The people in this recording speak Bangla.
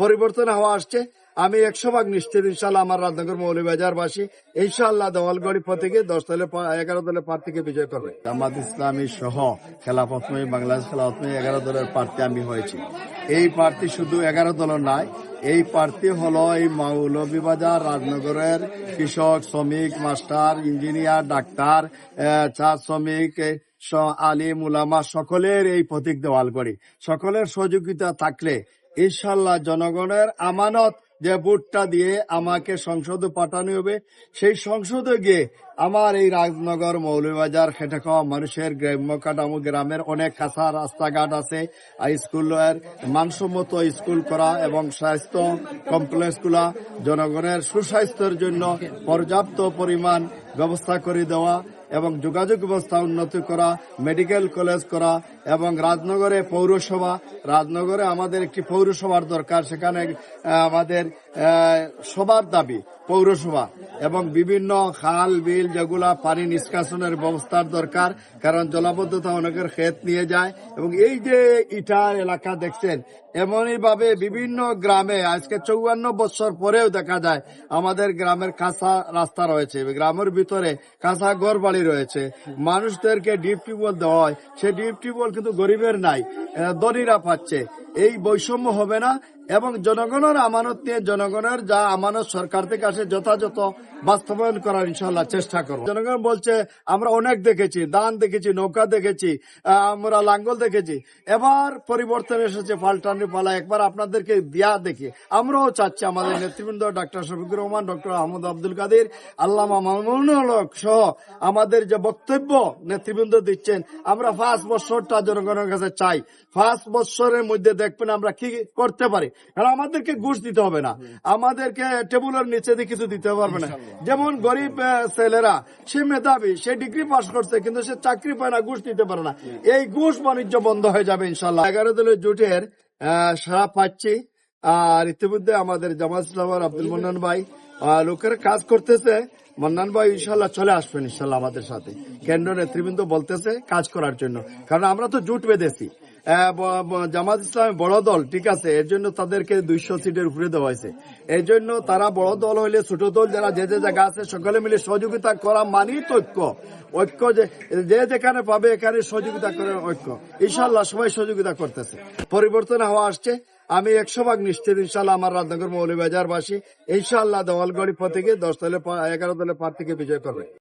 পরিবর্তন হওয়া আসছে। আমি একশো ভাগ নিশ্চিত ইনশাল্লাহ আমার রাজনগর মৌলবাজারবাসী ইনশাল্লাহ দেওয়ালগড়ি প্রতীকে দশ দলে এগারো দলের প্রার্থীকে বিজয় করবে। জামাত ইসলামী সহ খেলাফতময়ী, বাংলাদেশ খেলাফতময়ী এগারো দলের প্রার্থী আমি হয়েছি। এই প্রার্থী শুধু এগারো দলের নয় এই প্রার্থী হল এই মৌলভীবাজার রাজনগরের কৃষক, শ্রমিক, মাস্টার, ইঞ্জিনিয়ার, ডাক্তার চা শ্রমিক আলিম, উলামা, সকলের এই প্রতীক দেওয়াল করি সকলের সহযোগিতা থাকলে ইনশাল্লাহ জনগণের আমানত যে ভোটটা দিয়ে আমাকে সংসদে পাঠানো হবে, সেই সংসদে গিয়ে আমার এই রাজনগর মৌলবাজার খেটে খাওয়া মানুষের গ্রাম্য কাঠামো গ্রামের অনেক কাঁচা রাস্তাঘাট আছে স্কুলের মানসম্মত স্কুল করা এবং স্বাস্থ্য কমপ্লেক্সগুলা জনগণের সুস্বাস্থ্যের জন্য পর্যাপ্ত পরিমাণ ব্যবস্থা করে দেওয়া এবং যোগাযোগ ব্যবস্থা উন্নত করা, মেডিকেল কলেজ করা এবং রাজনগরে পৌরসভা। রাজনগরে আমাদের একটি পৌরসভার দরকার, সেখানে আমাদের সবার দাবি পৌরসভা এবং বিভিন্ন খাল, বিল যেগুলা পানি নিষ্কাশনের ব্যবস্থার দরকার, কারণ জলাবদ্ধতা অনেকের ক্ষেত নিয়ে যায় এবং এই যে ইটার এলাকা দেখছেন এমনই ভাবে বিভিন্ন গ্রামে, আজকে চৌয়ান্ন বছর পরেও দেখা যায়, আমাদের গ্রামের কাঁচা রাস্তা রয়েছে, গ্রামের ভিতরে কাঁচা ঘর বাড়ি রয়েছে। মানুষদেরকে ডিপ টিউবওয়েল দেওয়া হয়। সে ডিপ টিউবওয়েল কিন্তু গরিবের নাই দরিরা পাচ্ছে এই বৈষম্য হবে না এবং জনগণের আমানত নিয়ে জনগণের যা আমানত সরকার থেকে আসে, যথাযথ বাস্তবায়ন করার ইনশাল্লাহ চেষ্টা করব। জনগণ বলছে, আমরা অনেক দেখেছি, দান দেখেছি, নৌকা দেখেছি আমরা লাঙ্গল দেখেছি। এবার পরিবর্তন এসেছে পাল্টানি পালা। একবার আপনাদেরকে দেয়া দেখি। আমরাও চাচ্ছি আমাদের নেতৃবৃন্দ ডক্টর শফিকুর রহমান, ডক্টর আহমদ আব্দুল কাদের, আল্লামা মামুনুল সহ আমাদের যে বক্তব্য নেতৃবৃন্দ দিচ্ছেন, আমরা পাঁচ বছরটা জনগণের কাছে চাই। পাঁচ বছরের মধ্যে দেখবেন আমরা কি করতে পারি। কারণ আমাদেরকে ঘুষ দিতে হবে না। আমাদেরকে টেবুলের নিচে দিয়ে কিছু দিতে পারবে না। যেমন গরিব ছেলেরা সে মেধাবী সে ডিগ্রি পাস করছে কিন্তু সে চাকরি পায় না ঘুষ দিতে পারে না। এই ঘুষ বাণিজ্য বন্ধ হয়ে যাবে ইনশাল্লাহ। এগারো দলের জোটের আহ, সারা পাচ্ছি আর ইতিমধ্যে আমাদের জামাত ইসলামের আব্দুল মন্নান ভাই লোকের কাজ করতেছে। মন্নান ভাই ইনশাল্লাহ চলে আসবেন ইনশাল্লাহ আমাদের সাথে। কেন্দ্র নেতৃবৃন্দ বলতেছে কাজ করার জন্য। কারণ আমরা তো জুট বেঁধেছি। জামাত ইসলাম বড় দল, ঠিক আছে? এর জন্য তাদেরকে দুইশো সিটের উপরে দেওয়া হয়েছে। এই জন্য তারা বড় দল হইলে, ছোট দল যারা যে যে জায়গা আছে, সকলে মিলে সহযোগিতা করা মানেই তো ঐক্য। ঐক্য যে যেখানে পাবে, এখানে সহযোগিতা করে ঐক্য। ইনশাল্লাহ সবাই সহযোগিতা করতেছে। পরিবর্তন হওয়া আসছে। আমি একশো ভাগ নিশ্চিত ইনশাল্লাহ আমার রাজনগর মৌলবাজারবাসী ইনশাল্লাহ দেওয়ালগড়ি থেকে দশ দলে এগারো দলের প্রার্থীকে বিজয় করবে।